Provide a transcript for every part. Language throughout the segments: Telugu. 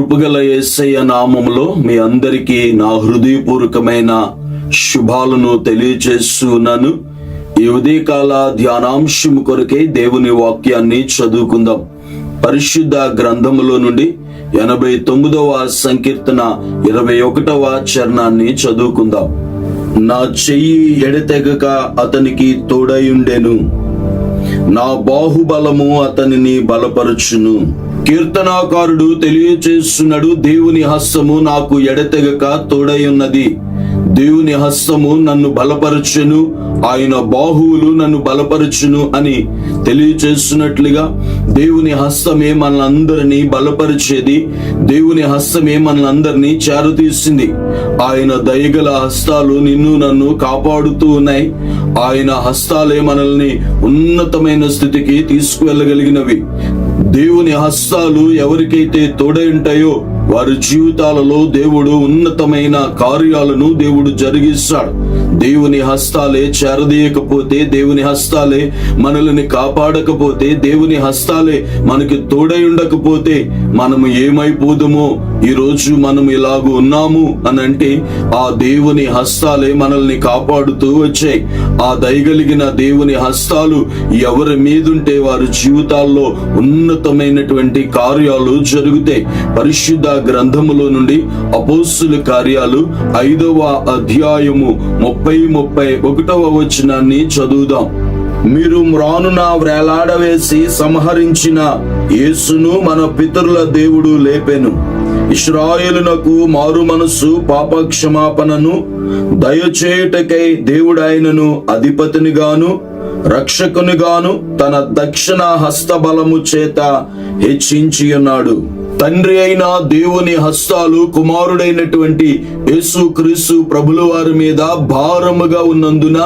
కృపగల ఏసయ్య నామములో మీ అందరికీ నా హృదయపూర్వకమైన శుభాలను తెలియచేస్తున్నాను. ఈ ఉదయకాల ధ్యానాంశం కొరకే దేవుని వాక్యాన్ని చదువుకుందాం. పరిశుద్ధ గ్రంథములో నుండి ఎనభై తొమ్మిదవ సంకీర్తన ఇరవై ఒకటవ చరణాన్ని చదువుకుందాం. నా చెయ్యి ఎడతెగక అతనికి తోడయుండెను నా బాహుబలము అతనిని బలపరచును. కీర్తనాకారుడు తెలియచేస్తున్నాడు దేవుని హస్తము నాకు ఎడతెగక తోడై ఉన్నది. దేవుని హస్తము నన్ను బలపరచును ఆయన బాహువులు నన్ను బలపరచును అని తెలియచేస్తున్నట్లుగా దేవుని హస్తమే మనలందరినీ బలపరిచేది. దేవుని హస్తమే మనలందరినీ చేరతీసింది. ఆయన దయగల హస్తాలు నిన్ను నన్ను కాపాడుతూ ఉన్నాయి. ఆయన హస్తాలే మనల్ని ఉన్నతమైన స్థితికి తీసుకువెళ్ళగలిగినవి. దేవుని హస్తాలు ఎవరికైతే తోడై ఉంటాయో వారి జీవితాలలో దేవుడు ఉన్నతమైన కార్యాలను దేవుడు జరిగిస్తాడు. దేవుని హస్తాలే చేరదీయకపోతే దేవుని హస్తాలే మనల్ని కాపాడకపోతే దేవుని హస్తాలే మనకి తోడై ఉండకపోతే మనము ఏమైపోదుమో? ఈ రోజు మనం ఇలాగూ ఉన్నాము అని అంటే ఆ దేవుని హస్తాలే మనల్ని కాపాడుతూ వచ్చాయి. ఆ దయగలిగిన దేవుని హస్తాలు ఎవరి మీదుంటే వారి జీవితాల్లో ఉన్నతమైనటువంటి కార్యాలు జరుగుతాయి. పరిశుద్ధ గ్రంథములో నుండి అపోస్తుల కార్యాలు ఐదవ అధ్యాయము ముప్పై ముప్పై ముప్పై ఒకటవ వచనాన్ని చదువుదాం. మీరు మ్రానున వ్రేలాడవేసి సంహరించిన యేసును మన పితరుల దేవుడు లేపెను. ఇస్రాయేలునకు మారు మనస్సు పాప క్షమాపణను దయచేయుటకై దేవుడాయనను అధిపతినిగాను రక్షకునిగాను తన దక్షిణ హస్తబలము చేత హెచ్చించి ఉన్నాడు తండ్రి అయిన దేవుని హస్తాలు కుమారుడైనటువంటి యేసు క్రీస్తు ప్రభుల వారి మీద భారముగా ఉన్నందున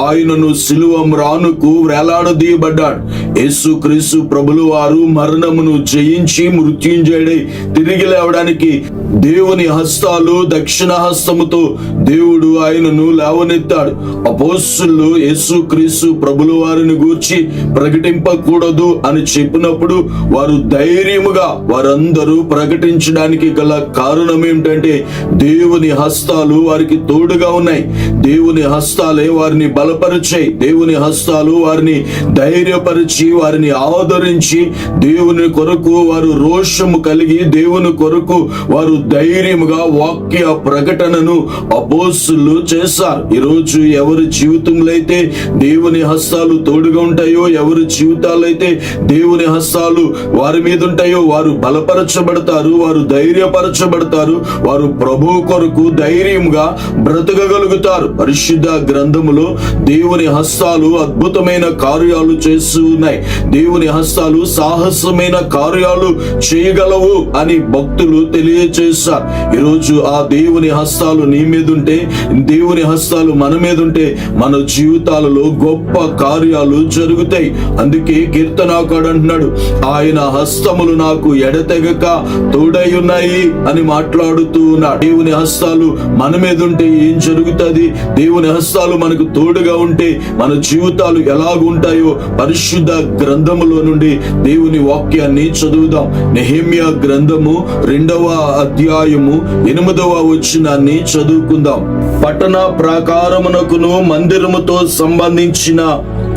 ఆయనను సిలువ రానుకు వేలాడదీయబడ్డాడు. యేసు క్రీస్తు ప్రభుల వారు మరణమును జయించి మృత్యుంజయుడై తిరిగి లేవడానికి దేవుని హస్తాలు దక్షిణ హస్తముతో దేవుడు ఆయనను లేవనెత్తాడు. అపోస్తులు యేసు క్రీస్తు వారిని గూర్చి ప్రకటింపకూడదు అని చెప్పినప్పుడు వారు ధైర్యముగా వారందరూ ప్రకటించడానికి గల కారణం ఏమిటంటే దేవుని హస్తాలు వారికి తోడుగా ఉన్నాయి. దేవుని హస్తాలే వారిని బలపరిచాయి. దేవుని హస్తాలు వారిని ధైర్యపరిచి వారిని ఆదరించి దేవుని కొరకు వారు రోషము కలిగి దేవుని కొరకు వారు ధైర్యముగా వాక్య ప్రకటనను అపోస్తులు చేశారు. ఈరోజు ఎవరి జీవితంలో అయితే దేవుని హస్తాలు తోడుగా ఉంటాయో ఎవరి జీవితాలు అయితే దేవుని హస్తాలు వారి మీద ఉంటాయో వారు బలపరచబడతారు వారు ధైర్యపరచబడతారు వారు ప్రభు కొరకు ధైర్యంగా బ్రతకగలుగుతారు. పరిశుద్ధ గ్రంథములో దేవుని హస్తాలు అద్భుతమైన కార్యాలు చేస్తూ ఉన్నాయి. దేవుని హస్తాలు సాహసమైన కార్యాలు చేయగలవు అని భక్తులు తెలియచేశారు ఈరోజు ఆ దేవుని హస్తాలు నీ మీద ఉంటే దేవుని హస్తాలు మన మీద ఉంటే మన జీవితాలలో గొప్ప కార్యాలు జరుగుతాయి. అందుకే కీర్తనాకాడు అంటున్నాడు ఆయన హస్తములు నాకు ఎడతెగక తోడై ఉన్నాయి అని మాట్లాడుతూ ఉన్నాడు. దేవుని హస్తాలు మన మీద ఉంటే ఏం జరుగుతుంది? దేవుని హస్తాలు మనకు తోడుగా ఉంటే మన జీవితాలు ఎలాగుంటాయో పరిశుద్ధ గ్రంథములో నుండి దేవుని వాక్యాన్ని చదువుదాం. నెహేమియా గ్రంథము రెండవ అధ్యాయము ఎనిమిదవ వచనాన్ని చదువుకుందాం. పట్టణ ప్రాకారమునకును మందిరముతో సంబంధించిన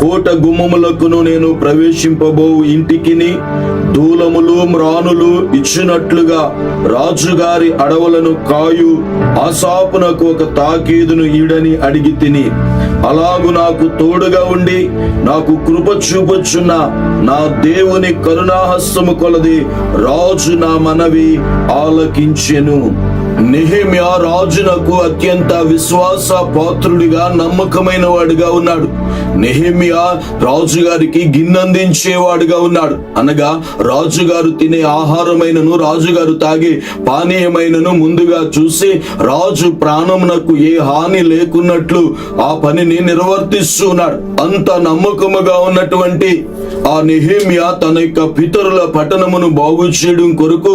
కోట గుమ్మములకును నేను ప్రవేశింపబో ఇంటికిని దూలములు మ్రానులు ఇచ్చినట్లుగా రాజుగారి అడవులను కాయు ఆసాపునకు ఒక తాకీదును ఈడని అడిగి తిని అలాగు నాకు తోడుగా ఉండి నాకు కృప చూపుచున్న నా దేవుని కరుణాహస్తము కొలది రాజు నా మనవి ఆలకించెను. నిహిమియా రాజునకు అత్యంత విశ్వాస పాత్రుడిగా నమ్మకమైన వాడిగా ఉన్నాడు. నెహిమియా రాజుగారికి గిన్నందించేవాడుగా ఉన్నాడు. అనగా రాజుగారు తినే ఆహారమైనను రాజుగారు తాగే పానీయమైనను ముందుగా చూసి రాజు ప్రాణమునకు ఏ హాని లేకున్నట్లు ఆ పనిని నిర్వర్తిస్తున్నాడు అంత నమ్మకముగా ఉన్నటువంటి ఆ నెహేమియా తన యొక్క పితరుల పట్టణమును బాగు చేయడం కొరకు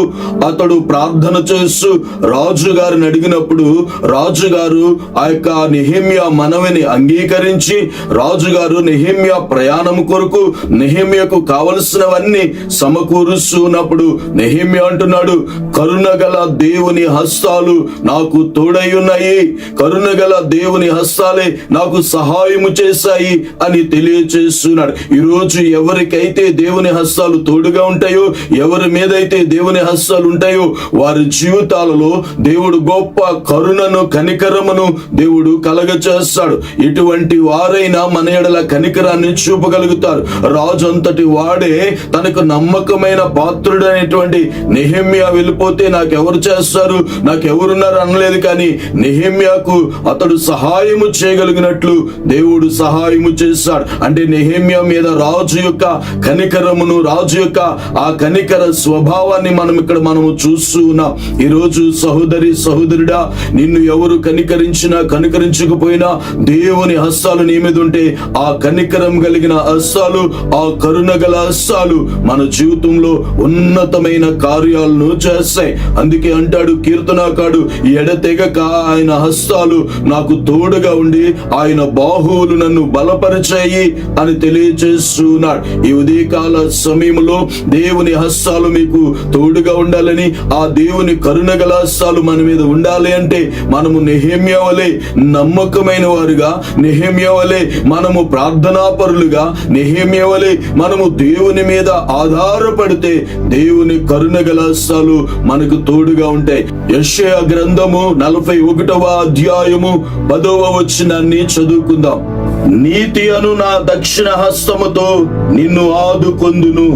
అతడు ప్రార్థన చేస్తూ రాజు గారిని అడిగినప్పుడు రాజుగారు ఆ యొక్క నెహేమియా మనవిని అంగీకరించి రాజుగారు నెహేమియా ప్రయాణం కొరకు నెహేమియాకు కావలసినవన్నీ సమకూరుస్తున్నప్పుడు నెహేమియా అంటున్నాడు కరుణగల దేవుని హస్తాలు నాకు తోడై ఉన్నాయి. కరుణగల దేవుని హస్తాలే నాకు సహాయము చేశాయి. అని తెలియచేస్తున్నాడు. ఈరోజు ఎవరికైతే దేవుని హస్తాలు తోడుగా ఉంటాయో ఎవరి మీదైతే దేవుని హస్తాలు ఉంటాయో వారి జీవితాలలో దేవుడు గొప్ప కరుణను కనికరమును దేవుడు కలగ చేస్తాడు ఇటువంటి వారైనా మన ఎడల కనికరాన్ని చూపగలుగుతారు. రాజు అంతటి వాడే తనకు నమ్మకమైన పాత్రుడైనటువంటి నెహమ్యా వెళ్ళిపోతే నాకెవరు చేస్తారు? నాకెవరున్నారు అనలేదు కానీ నెహమ్యాకు అతడు సహాయము చేయగలిగినట్లు దేవుడు సహాయము చేశాడు. అంటే నెహేమియా మీద రాజు యొక్క కనికరమును రాజు యొక్క ఆ కనికర స్వభావాన్ని మనం ఇక్కడ మనము చూస్తూ ఉన్నాం. ఈరోజు సహోదరి సహోదరుడా నిన్ను ఎవరు కనికరించినా కనికరించకపోయినా దేవుని హస్తాలు నీ మీద ఉంటే ఆ కనికరం కలిగిన హస్తాలు ఆ కరుణ గల హస్తాలు మన జీవితంలో ఉన్నతమైన కార్యాలను చేస్తాయి. అందుకే అంటాడు కీర్తనాకాడు ఎడతెగక ఆయన హస్తాలు నాకు తోడుగా ఉండి ఆయన బాహువులు నన్ను బలపరిచాయి అని తెలియజేస్తున్నాడు. ఈ ఉదయకాల సమయంలో దేవుని హస్తాలు మీకు తోడుగా ఉండాలని ఆ దేవుని కరుణ గల హస్తాలు మన మీద ఉండాలి అంటే మనము నిహేమ్యవలే నమ్మకమైన వారుగా నిహేమ్యవలే మనము ప్రార్థనాపరులుగా నిహేమ్యవలే మనము దేవుని మీద ఆధారపడితే దేవుని కరుణ గల హస్తాలు మనకు తోడుగా ఉంటాయి. యశయ గ్రంథము నలభై ఒకటవ అధ్యాయము పదవ వచ్చినాన్ని చదువుకుందాం. నీతి అను నా దక్షిణ హస్తముతో నిన్ను ఆదుకొందును.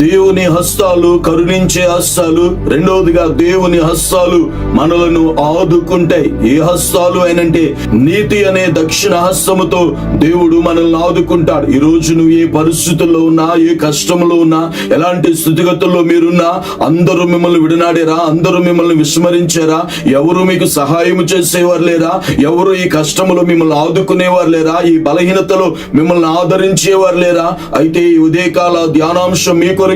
దేవుని హస్తాలు కరుణించే హస్తాలు. రెండవదిగా దేవుని హస్తాలు మనలను ఆదుకుంటాయి. ఏ హస్తాలు అయినంటే నీతి అనే దక్షిణ హస్తముతో దేవుడు మనల్ని ఆదుకుంటాడు. ఈ రోజు నువ్వు ఏ పరిస్థితుల్లో ఉన్నా ఏ కష్టంలో ఉన్నా ఎలాంటి స్థితిగతుల్లో మీరున్నా అందరూ మిమ్మల్ని విడనాడేరా? అందరూ మిమ్మల్ని విస్మరించారా? ఎవరు మీకు సహాయం చేసేవారు లేరా? ఎవరు ఈ కష్టములో మిమ్మల్ని ఆదుకునేవారు లేరా? ఈ బలహీనతలో మిమ్మల్ని ఆదరించేవారు లేరా? అయితే ఈ ఉదయకాల ధ్యానాంశం మీ కొరకు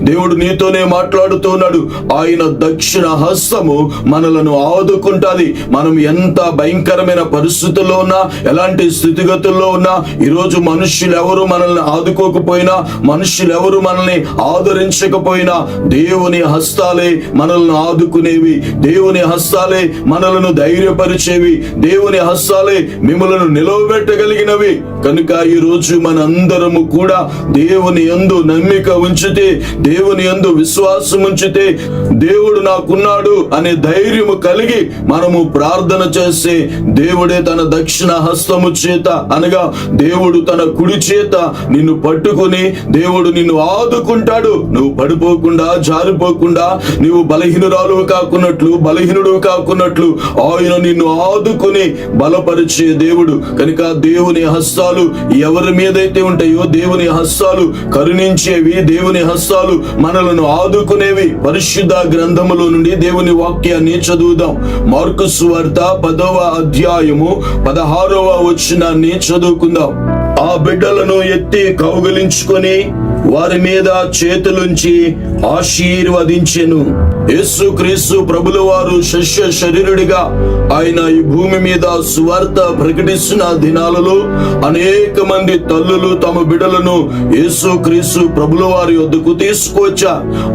దేవుడు నీతోనే మాట్లాడుతున్నాడు. ఆయన దక్షిణ హస్తము మనలను ఆదుకుంటాది. మనం ఎంత భయంకరమైన పరిస్థితుల్లో ఉన్నా ఎలాంటి స్థితిగతుల్లో ఉన్నా ఈరోజు మనుష్యులు ఎవరు మనల్ని ఆదుకోకపోయినా మనుషులు ఎవరు మనల్ని ఆదరించకపోయినా దేవుని హస్తాలే మనల్ని ఆదుకునేవి. దేవుని హస్తాలే మనలను ధైర్యపరిచేవి. దేవుని హస్తాలే మిమ్మలను నిలవబెట్టగలిగినవి. కనుక ఈ రోజు మనందరము కూడా దేవుని ఎందు నమ్మిక ఉంచితే దేవుని ఎందు విశ్వాసం ఉంచితే దేవుడు నాకున్నాడు అనే ధైర్యము కలిగి మనము ప్రార్థన చేస్తే దేవుడే తన దక్షిణ హస్తము చేత అనగా దేవుడు తన కుడి చేత నిన్ను పట్టుకొని దేవుడు నిన్ను ఆదుకుంటాడు. నువ్వు పడిపోకుండా జారిపోకుండా నువ్వు బలహీనురాలు కాకున్నట్లు బలహీనుడు కాకున్నట్లు ఆయన నిన్ను ఆదుకుని బలపరిచే దేవుడు. కనుక దేవుని హస్తాలు ఎవరి మీదైతే ఉంటాయో దేవుని హస్తాలు కరుణించేవి దేవుని హస్తాలు మనలను ఆదుకునేవి పరిశుద్ధ గ్రంథములో నుండి దేవుని వాక్యాన్ని చదువుదాం. మార్కు సువార్త పదవ అధ్యాయము పదహారవ వచనాన్ని చదువుకుందాం. ఆ బిడ్డలను ఎత్తి కౌగలించుకొని వారి మీద చేతులుంచి ఆశీర్వదించెను. యేసు క్రీస్తు ప్రభుల వారు శిష్య శరీరుడిగా ఆయన ఈ భూమి మీద సువార్త ప్రకటిస్తున్న దినాలలో అనేక మంది తల్లులు తమ బిడలను యేసు క్రీస్తు ప్రభుల వారి వద్దకు తీసుకువచ్చా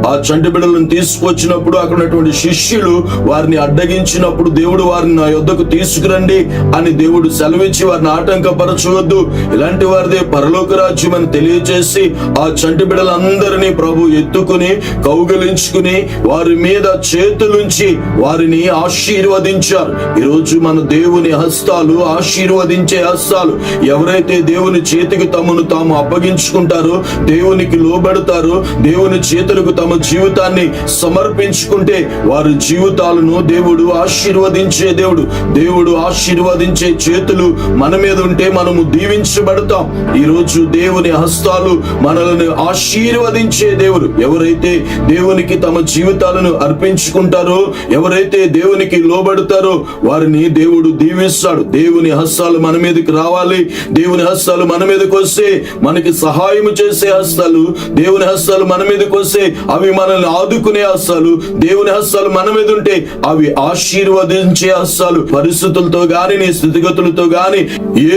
ఆ చంటి బిడలను తీసుకొచ్చినప్పుడు అక్కడ ఉన్నటువంటి శిష్యులు వారిని అడ్డగించినప్పుడు దేవుడు వారిని నా యొద్దకు తీసుకురండి అని దేవుడు సెలవిచ్చి వారిని ఆటంకపరచవద్దు. ఇలాంటి వారిదే పరలోక రాజ్యం అని తెలియజేసి ఆ చంటి బిడ్డలందరినీ ప్రభు ఎత్తుకుని కౌగలించుకుని వారి మీద చేతులుంచి వారిని ఆశీర్వదించారు. ఈరోజు మన దేవుని హస్తాలు ఆశీర్వదించే హస్తాలు ఎవరైతే దేవుని చేతికి తమను తాము అప్పగించుకుంటారో దేవునికి లోబడతారో దేవుని చేతులకు తమ జీవితాన్ని సమర్పించుకుంటే వారి జీవితాలను దేవుడు ఆశీర్వదించే దేవుడు. దేవుడు ఆశీర్వదించే చేతులు మన మీద ఉంటే మనము దీవించబడతాం. ఈరోజు దేవుని హస్తాలు మనల్ని దేవుడు ఆశీర్వదించే దేవుడు. ఎవరైతే దేవునికి తమ జీవితాలను అర్పించుకుంటారో ఎవరైతే దేవునికి లోబడతారో వారిని దేవుడు దీవిస్తాడు. దేవుని హస్తాలు మన మీదకి రావాలి. దేవుని హస్తాలు మన మీదకి వస్తే మనకి సహాయం చేసే హస్తాలు దేవుని హస్తాలు మన మీదకి వస్తే అవి మనల్ని ఆదుకునే హస్తాలు దేవుని హస్తాలు మన మీద ఉంటే అవి ఆశీర్వదించే హస్తాలు. పరిస్థితులతో గాని నీ స్థితిగతులతో గాని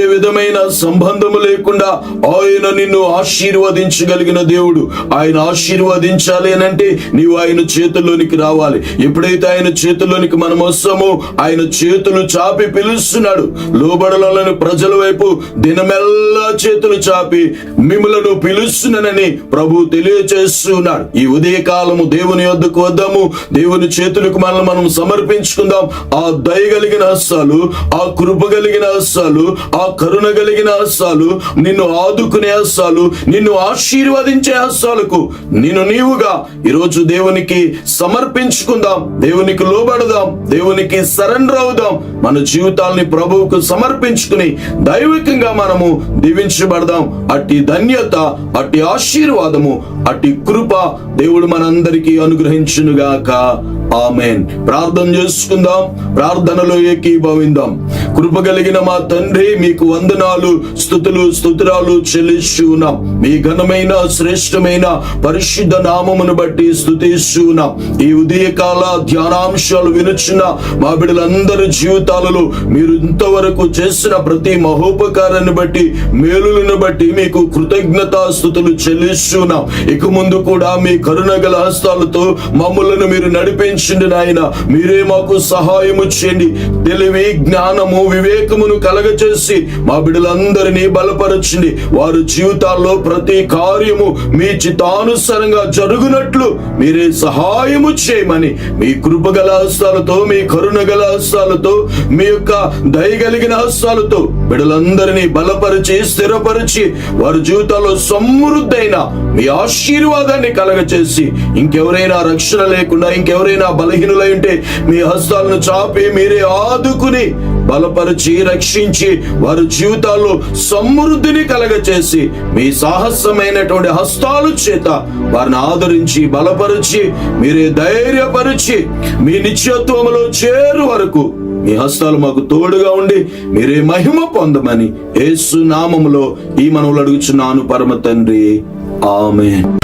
ఏ విధమైన సంబంధము లేకుండా ఆయన నిన్ను కలిగిన దేవుడు. ఆయన ఆశీర్వదించాలి అని అంటే నీవు ఆయన చేతుల్లోనికి రావాలి. ఎప్పుడైతే ఆయన చేతుల్లోనికి మనం వస్తామో ఆయన చేతులు చాపి పిలుస్తున్నాడు. లోబడలని ప్రజల వైపు దినమెల్లా చేతులు చాపి మిమ్మలను పిలుస్తున్నానని ప్రభు తెలియచేస్తున్నాడు. ఈ ఉదయకాలము దేవుని యొద్దకు వద్దాము. దేవుని చేతులకు మనల్ని మనం సమర్పించుకుందాం. ఆ దయ కలిగిన హస్తాలు ఆ కృప కలిగిన హస్తాలు ఆ కరుణ కలిగిన హస్తాలు నిన్ను ఆదుకునే హస్తాలు నిన్ను ఆశీర్వదించే హస్తాలకు నిన్ను నీవుగా ఈరోజు దేవునికి సమర్పించుకుందాం. దేవునికి లోబడదాం. దేవునికి సరెండర్ అవుదాం. మన జీవితాల్ని ప్రభువుకు సమర్పించుకుని దైవికంగా మనము దీవించబడదాం. అట్టి ధన్యత అట్టి ఆశీర్వాదము అట్టి కృప దేవుడు మనందరికీ అనుగ్రహించునుగాక. ఆమెన్. ప్రార్థన చేసుకుందాం ప్రార్థనలో ఏకీభవిందాం. కృప కలిగిన మా తండ్రి మీకు వందనాలు స్థుతులు స్తుతురాలు చెల్లిస్తున్నాం మీ ఘనమైన శ్రేష్టమైన పరిశుద్ధ నామమును బట్టి స్థుతిస్తున్నాం ఈ ఉదయకాల ధ్యానాంశాలు వినుచున్న మా బిడ్డలందరి జీవితాలలో మీరు ఇంతవరకు చేసిన ప్రతి మహోపకారాన్ని బట్టి మేలులను బట్టి మీకు కృతజ్ఞతా స్థుతులు చెల్లిస్తున్నాం ఇక ముందు కూడా మీ కరుణ గల హస్తాలతో మమ్మలను మీరు నడిపించండి నాయన మీరే మాకు సహాయము చేయండి. తెలివి జ్ఞానము వివేకమును కలగచేసి మా బిడ్డలందరినీ బలపరచండి. వారి జీవితాల్లో ప్రతి కార్యము మీ చిత్తానుసారంగా జరుగునట్లు మీరే సహాయము చేయమని మీ కృపగల హస్తాలతో మీ కరుణ గల హస్తాలతో మీ యొక్క దయగలిగిన హస్తాలతో బిడ్డలందరినీ బలపరిచి స్థిరపరిచి వారి జీవితాల్లో సమృద్ధైన మీ ఆశీర్వాదాన్ని కలగచేసి ఇంకెవరైనా రక్షణ లేకుండా ఇంకెవరైనా బలహీనులై ఉంటే మీ హస్తాలను చాపి మీరే ఆదుకుని బలపరిచి రక్షించి వారి జీవితాల్లో సమృద్ధిని కలగచేసి మీ సాహసమైనటువంటి హస్తాలు చేత వారిని ఆదరించి బలపరిచి మీరే ధైర్యపరిచి మీ నిత్యత్వములో చేరు వరకు మీ హస్తాలు మాకు తోడుగా ఉండి మీరే మహిమ పొందమని యేసు నామములో ఈ మనవులు అడుగుచున్నాను పరమ తండ్రి. ఆమె